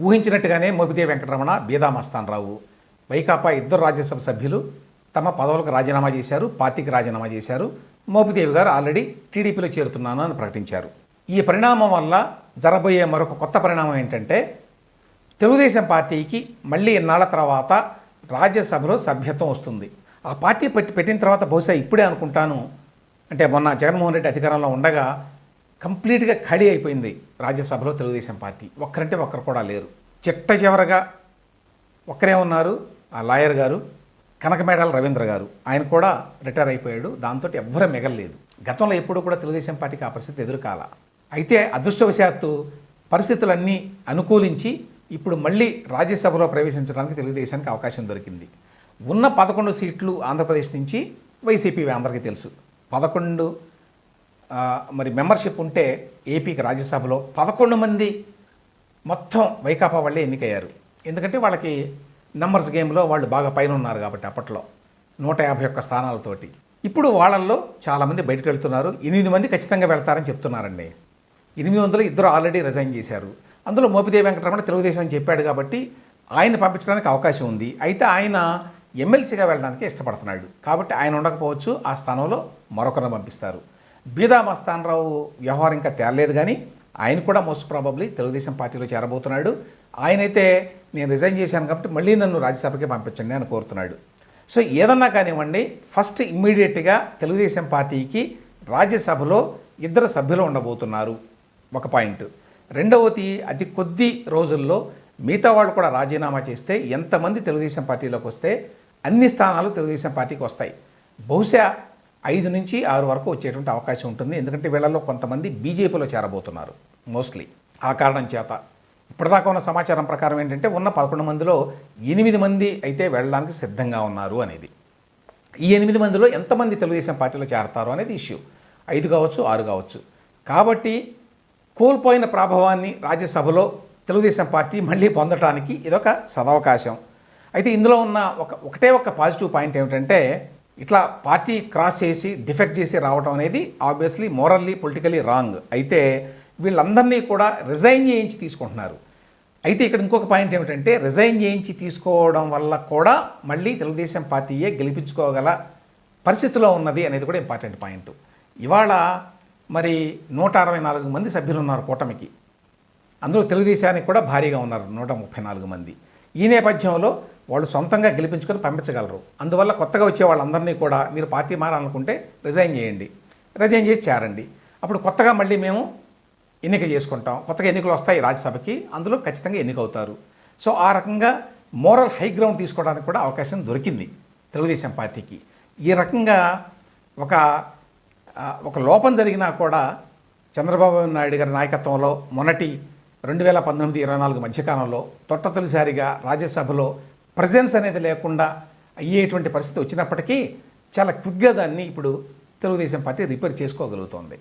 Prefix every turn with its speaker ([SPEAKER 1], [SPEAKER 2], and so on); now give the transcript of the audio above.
[SPEAKER 1] ఊహించినట్టుగానే మోపిదేవి వెంకటరమణ బీదామస్తాన్ రావు వైకాపా ఇద్దరు రాజ్యసభ సభ్యులు తమ పదవులకు రాజీనామా చేశారు పార్టీకి రాజీనామా చేశారు. మోపిదేవి గారు ఆల్రెడీ టీడీపీలో చేరుతున్నాను అని ప్రకటించారు. ఈ పరిణామం వల్ల జరబోయే మరొక కొత్త పరిణామం ఏంటంటే తెలుగుదేశం పార్టీకి మళ్ళీ ఇన్నాళ్ళ తర్వాత రాజ్యసభలో సభ్యత్వం వస్తుంది. ఆ పార్టీ పెట్టి పెట్టిన తర్వాత బహుశా ఇప్పుడే అనుకుంటాను. అంటే మొన్న జగన్మోహన్ రెడ్డి అధికారంలో ఉండగా కంప్లీట్గా ఖాళీ అయిపోయింది రాజ్యసభలో తెలుగుదేశం పార్టీ. ఒక్కరంటే ఒక్కరు కూడా లేరు. చిట్ట చివరగా ఒక్కరే ఉన్నారు ఆ లాయర్ గారు కనకమేడాల రవీంద్ర గారు. ఆయన కూడా రిటైర్ అయిపోయాడు. దాంతో ఎవ్వరూ మిగలలేదు. గతంలో ఎప్పుడూ కూడా తెలుగుదేశం పార్టీకి ఆ పరిస్థితి ఎదురుకాల. అయితే అదృష్టవశాత్తు పరిస్థితులన్నీ అనుకూలించి ఇప్పుడు మళ్ళీ రాజ్యసభలో ప్రవేశించడానికి తెలుగుదేశానికి అవకాశం దొరికింది. ఉన్న పదకొండు సీట్లు ఆంధ్రప్రదేశ్ నుంచి వైసీపీ అందరికీ తెలుసు. పదకొండు మరి మెంబర్షిప్ ఉంటే ఏపీకి రాజ్యసభలో పదకొండు మంది మొత్తం వైకాపా వాళ్ళే ఎన్నికయ్యారు. ఎందుకంటే వాళ్ళకి నంబర్స్ గేమ్లో వాళ్ళు బాగా పైన ఉన్నారు కాబట్టి అప్పట్లో నూట యాభై ఒక్క స్థానాలతోటి. ఇప్పుడు వాళ్ళల్లో చాలామంది బయటకు వెళ్తున్నారు. ఎనిమిది మంది ఖచ్చితంగా వెళ్తారని చెప్తున్నారండి. ఎనిమిది వందలు ఇద్దరు ఆల్రెడీ రిజైన్ చేశారు. అందులో మోపిదేవి వెంకటరమణ తెలుగుదేశం అని చెప్పాడు కాబట్టి ఆయన పంపించడానికి అవకాశం ఉంది. అయితే ఆయన ఎమ్మెల్సీగా వెళ్ళడానికి ఇష్టపడుతున్నాడు. కాబట్టి ఆయన ఉండకపోవచ్చు ఆ స్థానంలో మరొకరిని పంపిస్తారు. బీదా మస్తానరావు వ్యవహారం ఇంకా తేలలేదు కానీ ఆయన కూడా మోస్ట్ ప్రాబబ్లీ తెలుగుదేశం పార్టీలో చేరబోతున్నాడు. ఆయనైతే నేను రిజైన్ చేశాను కాబట్టి మళ్ళీ నన్ను రాజ్యసభకి పంపించండి అని కోరుతున్నాడు. సో ఏదన్నా కానివ్వండి ఫస్ట్ ఇమ్మీడియట్గా తెలుగుదేశం పార్టీకి రాజ్యసభలో ఇద్దరు సభ్యులు ఉండబోతున్నారు. ఒక పాయింట్ రెండవది అతి కొద్ది రోజుల్లో మిగతా వాళ్ళు కూడా రాజీనామా చేస్తే ఎంతమంది తెలుగుదేశం పార్టీలోకి వస్తే అన్ని స్థానాలు తెలుగుదేశం పార్టీకి వస్తాయి. బహుశా ఐదు నుంచి ఆరు వరకు వచ్చేటువంటి అవకాశం ఉంటుంది. ఎందుకంటే వీళ్ళలో కొంతమంది బీజేపీలో చేరబోతున్నారు మోస్ట్లీ ఆ కారణం చేత. ఇప్పటిదాకా ఉన్న సమాచారం ప్రకారం ఏంటంటే ఉన్న పదకొండు మందిలో ఎనిమిది మంది అయితే వెళ్ళడానికి సిద్ధంగా ఉన్నారు అనేది. ఈ ఎనిమిది మందిలో ఎంతమంది తెలుగుదేశం పార్టీలో చేరతారు అనేది ఇష్యూ ఐదు కావచ్చు ఆరు కావచ్చు. కాబట్టి కోల్పోయిన ప్రభావాన్ని రాజ్యసభలో తెలుగుదేశం పార్టీ మళ్ళీ పొందటానికి ఇదొక సదవకాశం. అయితే ఇందులో ఉన్న ఒక ఒకటే ఒక పాజిటివ్ పాయింట్ ఏమిటంటే ఇట్లా పార్టీ క్రాస్ చేసి డిఫెక్ట్ చేసి రావడం అనేది ఆబ్వియస్లీ మోరల్లీ పొలిటికలీ రాంగ్. అయితే వీళ్ళందరినీ కూడా రిజైన్ చేయించి తీసుకుంటున్నారు. అయితే ఇక్కడ ఇంకొక పాయింట్ ఏమిటంటే రిజైన్ చేయించి తీసుకోవడం వల్ల కూడా మళ్ళీ తెలుగుదేశం పార్టీయే గెలిపించుకోగల పరిస్థితిలో ఉన్నది అనేది కూడా ఇంపార్టెంట్ పాయింట్. ఇవాళ మరి నూట అరవై నాలుగు మంది సభ్యులు ఉన్నారు కూటమికి. అందులో తెలుగుదేశానికి కూడా భారీగా ఉన్నారు నూట ముప్పై నాలుగు మంది. ఈ నేపథ్యంలో వాళ్ళు సొంతంగా గెలిపించుకొని పంపించగలరు. అందువల్ల కొత్తగా వచ్చే వాళ్ళందరినీ కూడా మీరు పార్టీ మారాలనుకుంటే రిజైన్ చేయండి. రిజైన్ చేసి చేరండి. అప్పుడు కొత్తగా మళ్ళీ మేము ఎన్నిక చేసుకుంటాం. కొత్తగా ఎన్నికలు వస్తాయి రాజ్యసభకి అందులో ఖచ్చితంగా ఎన్నికవుతారు. సో ఆ రకంగా మోరల్ హై గ్రౌండ్ తీసుకోవడానికి కూడా అవకాశం దొరికింది తెలుగుదేశం పార్టీకి. ఈ రకంగా ఒక ఒక లోపం జరిగినా కూడా చంద్రబాబు నాయుడు గారి నాయకత్వంలో మొన్నటి రెండు వేల పంతొమ్మిది ఇరవై నాలుగు మధ్యకాలంలో తొట్ట తొలిసారిగా రాజ్యసభలో ప్రజెన్స్ అనేది లేకుండా అయ్యేటువంటి పరిస్థితి వచ్చినప్పటికీ చాలా క్విక్గా దాన్ని ఇప్పుడు తెలుగుదేశం పార్టీ రిపేర్ చేసుకోగలుగుతోంది.